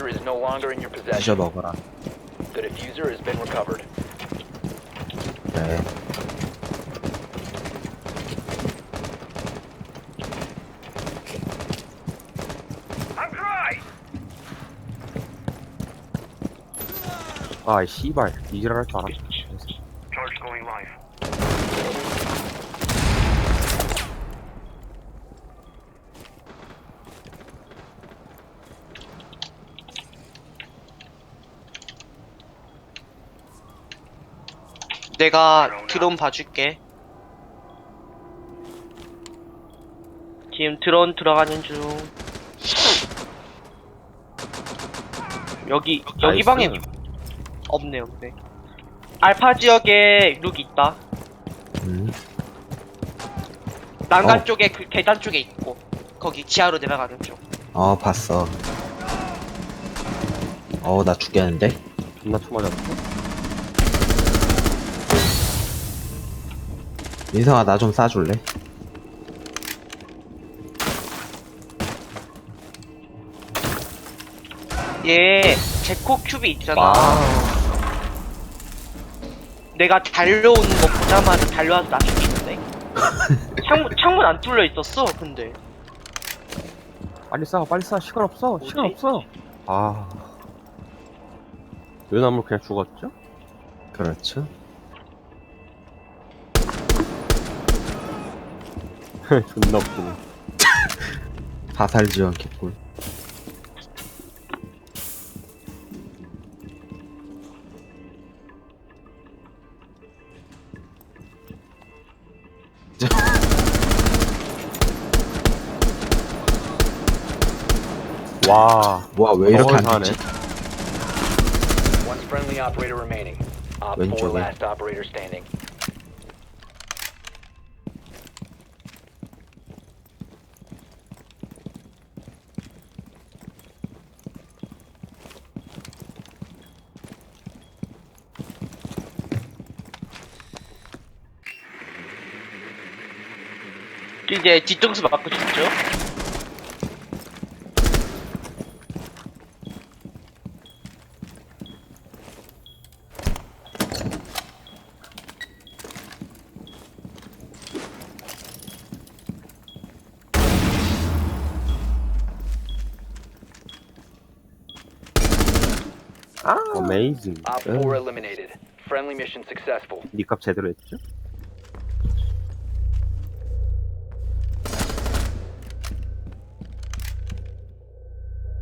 diffuser is no longer in your 드셔 possession. 먹어라. The diffuser has been recovered. 네. 아, 씨발. 이지랄 줄 알았어. Charge going live. 내가 드론 봐줄게. 지금 드론 들어가는 중. 여기 여기 나이스. 방에 없네 없네. 알파 지역에 룩 있다. 음. 난간 어. 쪽에 그 계단 쪽에 있고 거기 지하로 내려가는 쪽. 어, 봤어. 어, 나 죽겠는데? 존나 쳐맞았어. 민성아, 나 좀 싸줄래? 얘 제코 큐브 있잖아. 와. 내가 달려오는 거 보자마자 달려와서 나 죽이는데. 창문 창문 안 뚫려 있었어. 근데 빨리 싸, 빨리 싸. 시간 없어. 시간? 없어. 아. 요나물 그냥 죽었죠? 그렇죠. 존나 웃기네. 사살 지원 개꿀. 와. 뭐야, 왜 이렇게 안 저걸 되지? One friendly operator remaining. Op 4 왼쪽에. last operator standing. 이제 뒤통수 맞고 죽죠. 어메이징. Op 4 eliminated. Friendly mission successful. 니값 제대로 했죠?